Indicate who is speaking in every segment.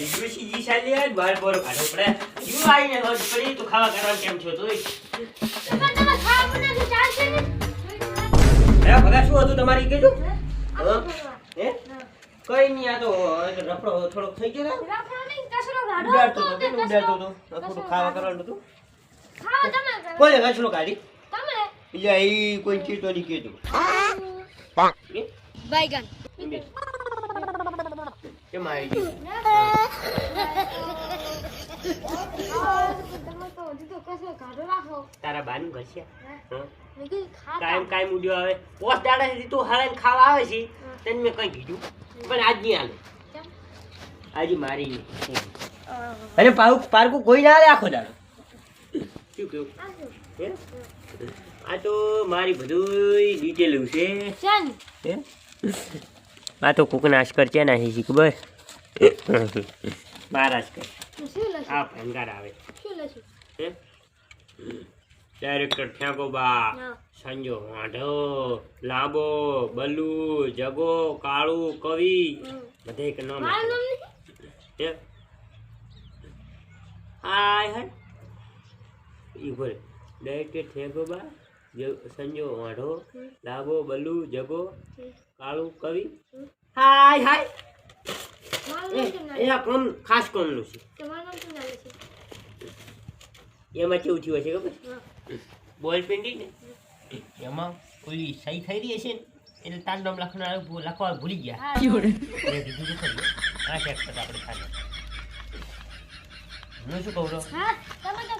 Speaker 1: ડોશી જી સાલી આય બાર બોર કાઢો પડે યુ આઈને હોજ પડી તો ખાવા કરવા કેમ છો તોય
Speaker 2: તમે તમે ખાવા બનાવી ચાલશે ને?
Speaker 1: હે ભગા શું હતું તમારી કેજો
Speaker 2: હા
Speaker 1: હે? કઈ નહીં આ તો રફડો થોડોક થઈ ગયો રફડો
Speaker 2: રાખો નહીં કચરો કાઢો
Speaker 1: ઉડાડતો
Speaker 2: તો
Speaker 1: હતો
Speaker 2: તે
Speaker 1: કેમ ઉડાડતો હતો.
Speaker 2: કચરો-
Speaker 1: થોડું ખાવા. કરવાનું હતું.
Speaker 2: ખાવા તમે કરો.
Speaker 1: કોને કાઢી
Speaker 2: તમે?
Speaker 1: એટલે એ કોઈ ચીજ તો નહીં કીધું?
Speaker 2: બાયગન.
Speaker 1: કેમ આવી ગયું તારા બાનું
Speaker 2: ઘસ્યા.
Speaker 1: કાયમ કાયમ ઉડ્યો આવે. પોસ દાડા સુધી તું હાલે ખાવા આવે છે તને મેં કઈ કીધું. પણ આજ નહીં હાલે. આજે મારી નહીં. અરે પાર્ક પાર્કુ કોઈ ના આવે આખો દાડો. શું કહ્યું?
Speaker 2: આ
Speaker 1: તો મારી બધું ડિટેલ છે. હે? આ તો કુક નાશ કર છે નાહી મારા અશ્કર
Speaker 2: તો શું લખ્યું?
Speaker 1: આ ભંગાર આવે? ડાયરેક્ટર ઠેકોબા
Speaker 2: બા
Speaker 1: સંજો વાંઢો લાંબો બલુ જગો કાળુ કવિ. બધે એક નામ? હાય હાય. ઈ બોલે ડાયરેક્ટર ઠેકોબા જ- સંજો વાઢો લાગો બલુ જગો કાળું કવિ. હાય હાય. એ એના કોમ ખાસ કોમનું છે? એમાં કેવું થયું હશે ખબર? બોલ પેન્ડી ને? એમાં કોઈ સહી થઈ રહી હશે ને એટલે તાંડમ નામ લખના લખવા ભૂલી ગયા. આ ચેક કરતા આપણે ખાલી હું શું કહું છું?
Speaker 2: તમે તો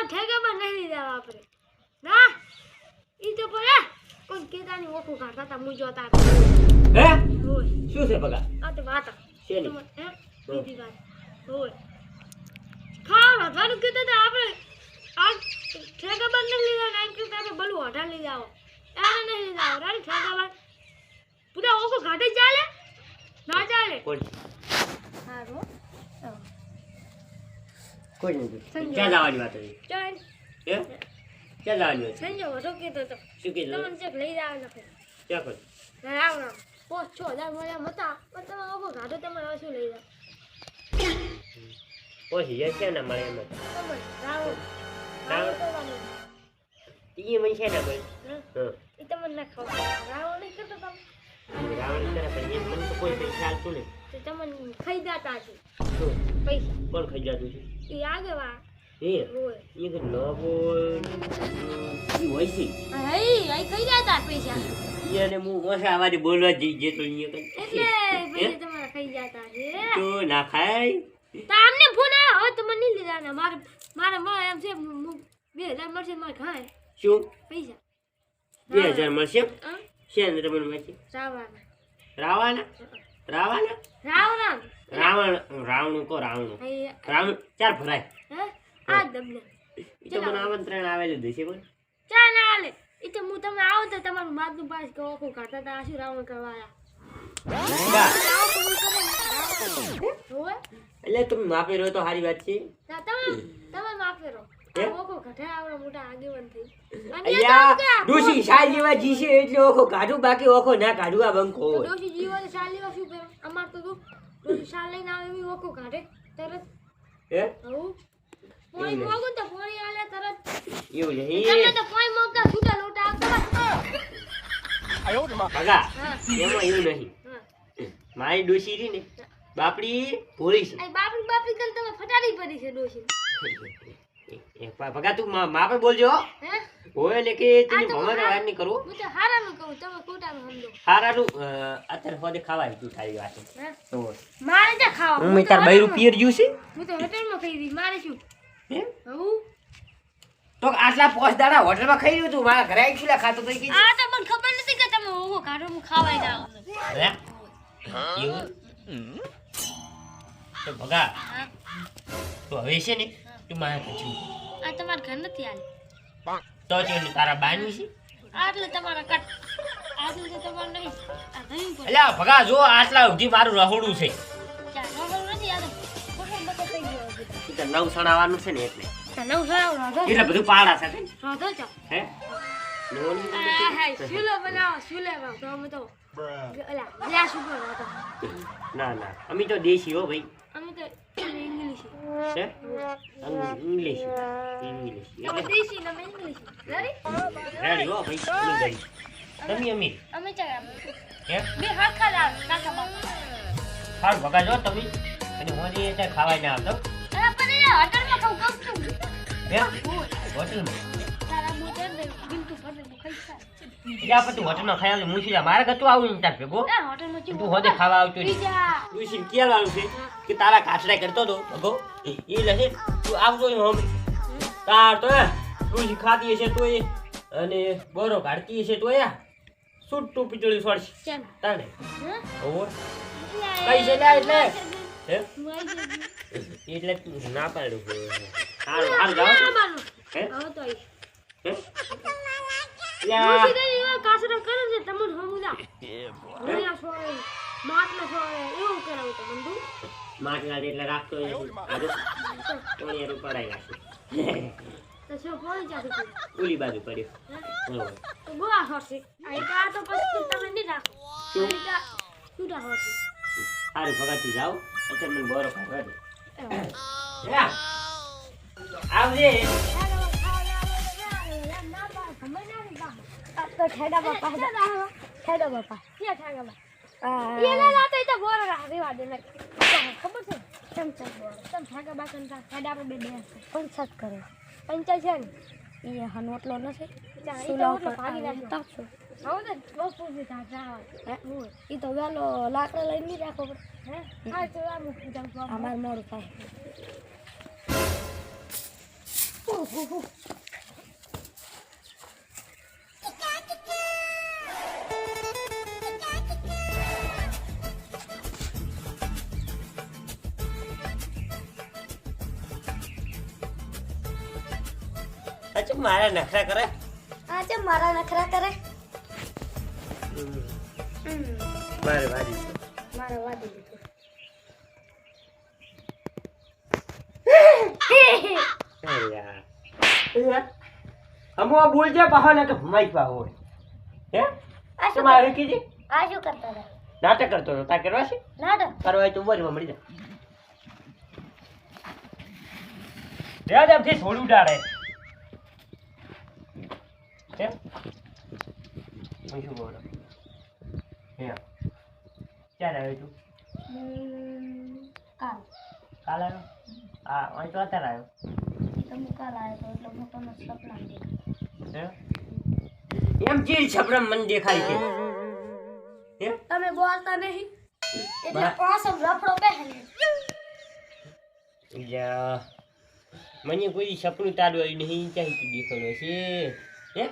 Speaker 2: આ ઠેકામાં નહીં દેવા આપણે ના ઈ તો પડે કોઈ કેતાની ઓખું કાઢતા તા મું જોતા
Speaker 1: હે? શું છે બગા
Speaker 2: આ તો વાત
Speaker 1: શેની?
Speaker 2: હે? બીજી વાત. હોય. ખાવા વધવાનું કીધું તો આપણે આ ઠેકામાં નહીં લીધા ને કે તારે આપણે બલું હટા લઈ આવો એને નહીં લઈ આવો રાણી ઠેકામાં પૂરા ઓખું કાઢે ચાલે? ના ચાલે?
Speaker 1: કોણ?
Speaker 2: સારું
Speaker 1: કોઈ નથી ક્યાં જવાની વાત હતી?
Speaker 2: ચાલ.
Speaker 1: ક્યાં જવાની હતી?
Speaker 2: સંજય શું કીધું તો?
Speaker 1: શું કીધું?
Speaker 2: તમને ચેક લઈ જાવ નથી
Speaker 1: ક્યાં કોઈ
Speaker 2: પોચ છ હજાર મળ્યા મતા પણ તમે ઓખો કાઢો તમારે શું લઈ જાવ
Speaker 1: ઓછી જાય છે ના મળે એમ
Speaker 2: રામ.
Speaker 1: રામ ઈ મને છે ને
Speaker 2: હા એ તમને ના ખબર. રાવણ નહીં કરતો તમે
Speaker 1: રાવણ કરે પણ એમ મને તો કોઈ પૈસા હાલતું નહીં.
Speaker 2: તો તમને ખાઈ જાતા છે
Speaker 1: શું?
Speaker 2: પૈસા.
Speaker 1: કોણ ખાઈ જતું છે?
Speaker 2: એ આગળ
Speaker 1: એ?
Speaker 2: હોય
Speaker 1: એ કે ન બોલ ઈ હોય છે?
Speaker 2: હઈ હઈ ખાઈ જાતા પૈસા.
Speaker 1: ઈ અને હું ઓછા અવાજે બોલવા જઈ જતો અહીંયા
Speaker 2: એટલે પૈસા તમારા ખાઈ જાતા છે
Speaker 1: તો ના ખાય?
Speaker 2: તો આમને ફોન આવ્યો હવે તમે નહીં લીધા ને. મારે મારે મારે એમ છે હું બે હજાર મળશે મારે ખાય.
Speaker 1: શું?
Speaker 2: પૈસા.
Speaker 1: બે હજાર મળશે?
Speaker 2: હા.
Speaker 1: છે ને તમને
Speaker 2: રાવણ.
Speaker 1: રાવણ? રાવણ?
Speaker 2: રાવણ.
Speaker 1: રાવણ. રાવણું કો રાવણ. રાવણ ચાર ભરાય.
Speaker 2: આ દબલે
Speaker 1: એ તો મને આમંત્રણ આવેલું દેશે કોણ
Speaker 2: ચા ના આલે. એ તો હું તમે આવો તો તમારું માતનું પાસ કહો કો કાઢતા તા આ રાવણ કરવાયા
Speaker 1: એટલે તમે માફી રહો તો સારી વાત છે.
Speaker 2: તમે તમે માફ
Speaker 1: હે?
Speaker 2: એ
Speaker 1: ડોશી શાલ જેવા જીશે એટલે ઓખો કાઢું બાકી ઓખો ના કાઢું આ બંકો
Speaker 2: ડોશી જીવો શાલ લેવા શું કરે? અમાર તો તું ડોશી શાલ લઈને આવે એવી કાઢે તરત.
Speaker 1: હે?
Speaker 2: પોઈ મોગું તો પોઈ આલે તરત.
Speaker 1: એવું છે
Speaker 2: તમે
Speaker 1: હે
Speaker 2: તો પોઈ મોગતા છૂટા લોટા આવતા
Speaker 1: ભગા એમાં એવું નહીં.
Speaker 2: હા.
Speaker 1: મારી ડોશી રહી ને બાપડી ભોળી છે.
Speaker 2: બાપડી બાપડી કરી તમે ફટાડી પડી છે ડોશી.
Speaker 1: એ ભગા તું મા- માપે બોલજો. હોય ને કે તું
Speaker 2: તો
Speaker 1: ભમાને
Speaker 2: હા.
Speaker 1: વાર
Speaker 2: હું તો હારાનું કહું તમે ખોટાનું સમજો
Speaker 1: હારાનું અત્યારે હોદે ખાવાય તું તારી વાત તો
Speaker 2: મારે ત્યાં ખાવા
Speaker 1: હું તાર બૈરુ પીર જ્યું છે
Speaker 2: હું તો હોટલમાં ખાઈ દી મારે શું
Speaker 1: હે?
Speaker 2: હું
Speaker 1: તો આટલા પોસ દાડા હોટલમાં ખાઈ રહ્યું તું મારા ઘરે આવી છું ખાતો તો કીધું.
Speaker 2: આ તો મને ખબર નથી કે તમે ઓહો કાઢો હું ખાવાય જાવ
Speaker 1: હે? એવું? તો ભગા તો હવે છે ને તું મારે
Speaker 2: આ તમારા ઘર નથી
Speaker 1: તો છે તારા બાની છે.
Speaker 2: આટલે તમારા કટ આટલે તો તમારે નહીં. આ નહીં પડે
Speaker 1: એટલે ભગા જો આટલા સુધી મારું રહોડું છે. નવ સણાવાનું છે ને એટલે.
Speaker 2: નવ સરાવ
Speaker 1: એટલે બધું પાડા સાથે
Speaker 2: રાધો ચા
Speaker 1: હે? ના ના. અમે તો દેશી હો ભાઈ.
Speaker 2: અમે તો ઇંગ્લિશ.
Speaker 1: હે? ઇંગ્લિશ ઇંગ્લિશ
Speaker 2: દેશી તમે ઇંગ્લિશ રેડી
Speaker 1: રેડી હો ભાઈ તમે અમે
Speaker 2: અમે ચા
Speaker 1: હે
Speaker 2: બે હરખા લાવ કાકા બાપા
Speaker 1: સારું ભગા જો તમે અને હું જે ત્યાં ખાવા ના આવતો.
Speaker 2: અલા પણ એ હોટલમાં ખાવ છું
Speaker 1: હે હોટલમાં
Speaker 2: ખા
Speaker 1: પછી હોટલમાં હોટલમાં ખાઈ આવે હું શું મારે કતું આવું તાર ભેગો. તું હોદે ખાવા આવતો નહીં
Speaker 2: બીજા
Speaker 1: તું કેવાનું છે કે તારા કાચડા કરતો હતો ભગો. એ લહે તું આવતો હોય હમ તાર તો એ તું ખાતી હશે તો એ અને બોરો કાઢતી હશે તો યા છૂટું પીચળી છોડશે
Speaker 2: ચાલ.
Speaker 1: તાને ઓર કઈ છે લ્યા એટલે? એટલે તું ના પાડ્યું કે હારું હારું જાઓ.
Speaker 2: તો
Speaker 1: હે?
Speaker 2: હું
Speaker 1: લ્યા
Speaker 2: સીધા એવા કાસરા કરે છે તમને સમજા રોયા સોય માટલા સોય એવું કરાવું તો બંધુ
Speaker 1: માટલા જેટલા રાખતો નથી આજો ટોળિયારું પડાઈ નાખે.
Speaker 2: તો શું કોઈ જાતું
Speaker 1: ઓલી બાજુ પડ્યો.
Speaker 2: તો ગોવા હોશે. આ તો પછી તમે નહીં રાખો.
Speaker 1: શું?
Speaker 2: આ એક આ છૂટા હોશે.
Speaker 1: હારું ભગાતું જાઓ. અત્યારે મને બોરો કાઢવા દે આવજે.
Speaker 2: તો ઠેડા બાપા ઠેડા બાપા. ક્યાં ઠેડા બાપા? એ લે લાતો તો બોર રા રેવા દે ને ખબર છે? છે બોર? તમ ને ઠેડા પર બે બે પંચાયત કરે. પંચાયત છે ને? એ હન ઓટલો નથી. સુલા ઉપર ભાગી નાખ્યો તાપસો હવે તો બહુ પૂછી થા જાવ એ તો વેલો લાકડા લઈ નહીં રાખો હે? હા તો આ મૂકી દઉં અમાર મોડું થાય.
Speaker 1: અચ્છા મારા નખરા કરે?
Speaker 2: આ છે મારા નખરા કરે?
Speaker 1: મારે વાડી
Speaker 2: મારા
Speaker 1: વાડી બોલજે પાહો ને કે ભમાઈ પા હે?
Speaker 2: આ
Speaker 1: શું
Speaker 2: શું
Speaker 1: મારે કીધી
Speaker 2: આ શું કરતા હતા
Speaker 1: નાટક કરતો હતો તાર કરવા છે?
Speaker 2: નાટક
Speaker 1: કરવા હોય તો ઉભરીમાં મળી જા. રેવા દે થોડું ઉડાડે. હે હું શું બોલો? હે. ક્યારે આવ્યો તું?
Speaker 2: કાલ.
Speaker 1: કાલ આવ્યો? હા અહીં તો અત્યારે આવ્યો.
Speaker 2: તમે કાલ આવ્યો તો એટલે હું તમને સપના દેખાય
Speaker 1: એમ ચીજ છપડમ મન દેખાય છે?
Speaker 2: તમે બોલતા નહીં. એટલે પાછો લફડો પહેરી.
Speaker 1: યા મને કોઈ સપનું તારું આવ્યું નહીં ચાહી દેખાડો છે? હે?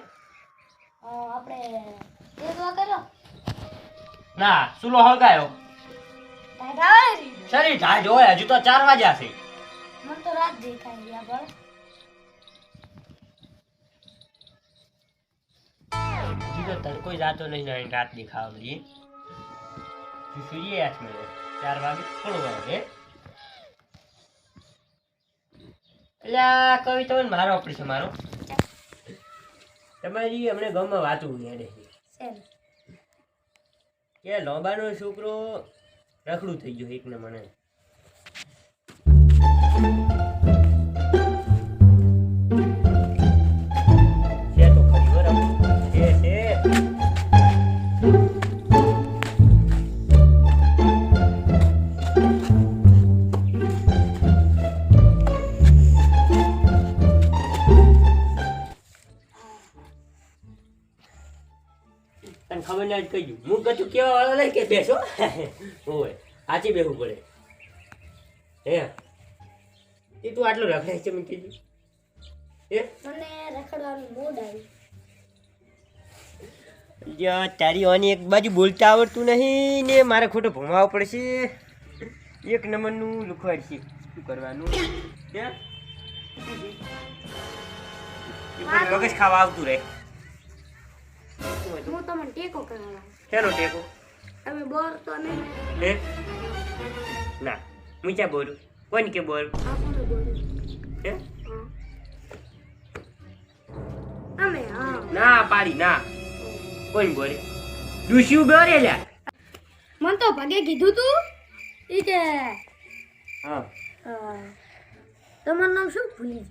Speaker 2: આપણે
Speaker 1: ના સુલો હળગાયો. સરી થાય જોય હજુ તો ચાર વાગ્યા છે.
Speaker 2: મને તો રાત દેખાય ગયા બળ
Speaker 1: હજી તો તડકો જાતો નહીં ને રાત દેખાવા મળી સૂર્ય હાથ મળે. ચાર વાગે થોડો વાગે. એટલે આ કવિતા હોય મારો ઓપરેશન મારો. તમારી અમને ગામમાં વાતું હેડે છે. કે લોબાનો છોકરો રખડું થઈ ગયો એક ને મને. તને ખબર ના જ કહી હું કશું કેવા વાળો લઈ કે બેસો. હોય સાચી બેસવું પડે. હે? એ તું આટલું રખડાય છે મેં કીધું. હે?
Speaker 2: મને રખડવાનું મૂડ આવ્યું
Speaker 1: તારી ઓની એક બાજુ બોલતા આવડતું નહીં ને મારે ખોટું ભમાવવું પડશે. એક નંબરનું લુખવાડ છે. શું કરવાનું? એ મગજ ખાવા આવતું રહે. શું હતું?
Speaker 2: હું તમને ટેકો કરવા.
Speaker 1: શેનો ટેકો?
Speaker 2: તમે બોર તો નહીં
Speaker 1: હે? ના હું ક્યાં કોણ કે બોલો હે?
Speaker 2: હા. હા.
Speaker 1: ના પાડી ના. કોણ બોલે દુશ્યુ બોલે લ્યા.
Speaker 2: મને તો ભગે કીધું તું. ઈ કે
Speaker 1: હા.
Speaker 2: તમારું નામ શું? ભૂલી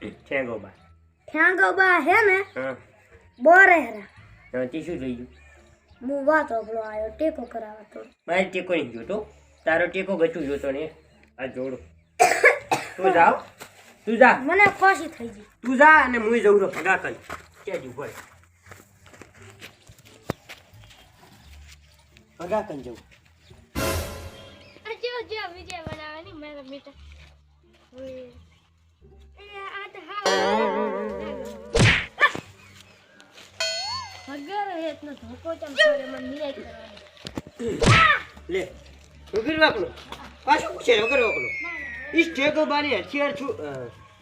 Speaker 2: ગયું
Speaker 1: છે ગોબા
Speaker 2: ઠ્યાંગોબા હે ને?
Speaker 1: હા.
Speaker 2: બોરે હેરા.
Speaker 1: હા શું થઈ ગયું
Speaker 2: હું વાતો આપણો આવ્યો ટેકો કરાવતો. તો
Speaker 1: મારે ટેકો નહીં જોતો તારો ટેકો ગચું જોતો ને આ જોડો. તું જાઓ. તું જા.
Speaker 2: મને ખોશી થઈ ગઈ.
Speaker 1: તું જા અને હું જઉં છું ભગા કરી. કેજુ જવું હોય ભગા કરી જવું
Speaker 2: જો જો વિજય બનાવવાની મારા બેટા. આ તો હા ક્યારે હે એટલો ધોકો ચમ કરે મને નિરાય કરવાનો.
Speaker 1: લે
Speaker 2: હથિયાર છુ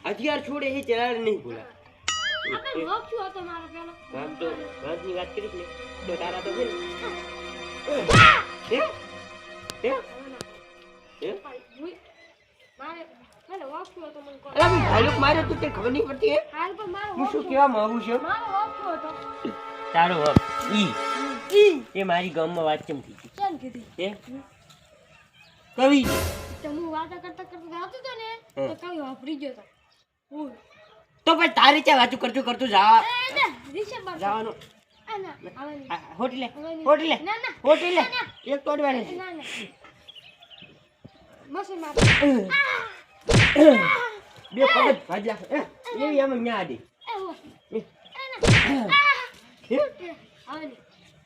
Speaker 2: હથિયાર છોડે એ
Speaker 1: ચલાડ નહીં ભૂલા વાત કરી
Speaker 2: મારે
Speaker 1: તું તે ખબર નહીં પડતી હે? હું શું કહેવા માંગુ છું? તારો હક. ઈ. એ મારી ગામમાં વાત કેમ થઈ ગઈ?
Speaker 2: કેમ કીધી?
Speaker 1: એ? કવિ.
Speaker 2: તો વાત કરતા કરતા ગાતો તો ને તો કવિ વાપરી ગયો તો.
Speaker 1: તો પછી તારી ચા વાતું કરતું કરતું જા.
Speaker 2: એ ના ડિસેમ્બર
Speaker 1: જવાનું. એક બે પગ જ ભાજ્યા એવી આમ ન્યા આડી.
Speaker 2: એ હો?
Speaker 1: એ,
Speaker 2: એ ના
Speaker 1: હે?
Speaker 2: એ આવવાની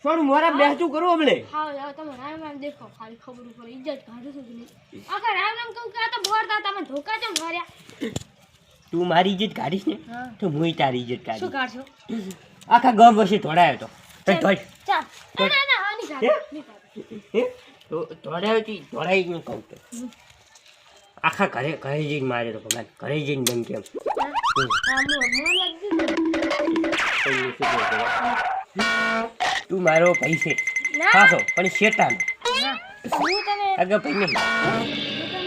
Speaker 1: થોડું મોરા બેસતું કરું હમણે?
Speaker 2: હા તમે રામ રામ દેખો ખાલી ખબર ઉપર ઇજ્જત કાઢો છો કે આખા રામ રામ કહું કે આ તો બોરતા તમે ધોકા ચમ માર્યા?
Speaker 1: તું મારી ઇજ્જત કાઢીશ ને તો હું તારી ઇજ્જત
Speaker 2: શું કાઢશો?
Speaker 1: આખા ગામ વસી ધોડાયો તો. ધોડ
Speaker 2: ચાલ ના ના હા નહીં કાઢો નહીં કાઢો
Speaker 1: હે? તો ધોડાયો તી ધોડાઈ હું કહું તો. આખા ઘરે ઘરે જઈને મારે તો ભગવાન ઘરે જઈને બેન કેમ?
Speaker 2: હા. લાગી?
Speaker 1: તું મારો પૈસે
Speaker 2: ના.
Speaker 1: પાછો પણ
Speaker 2: તને
Speaker 1: આગળ ભાઈ નહીં.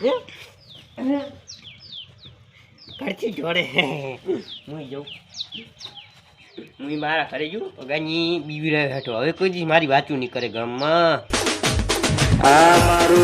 Speaker 2: લે
Speaker 1: ઘરથી જોડે. હું જઉં. હું મારા ઘરે જઉં અગાની બીવી રહ્યો હેઠો. હવે કોઈ દી મારી વાતું નહીં કરે ગામમાં.
Speaker 3: આ મારું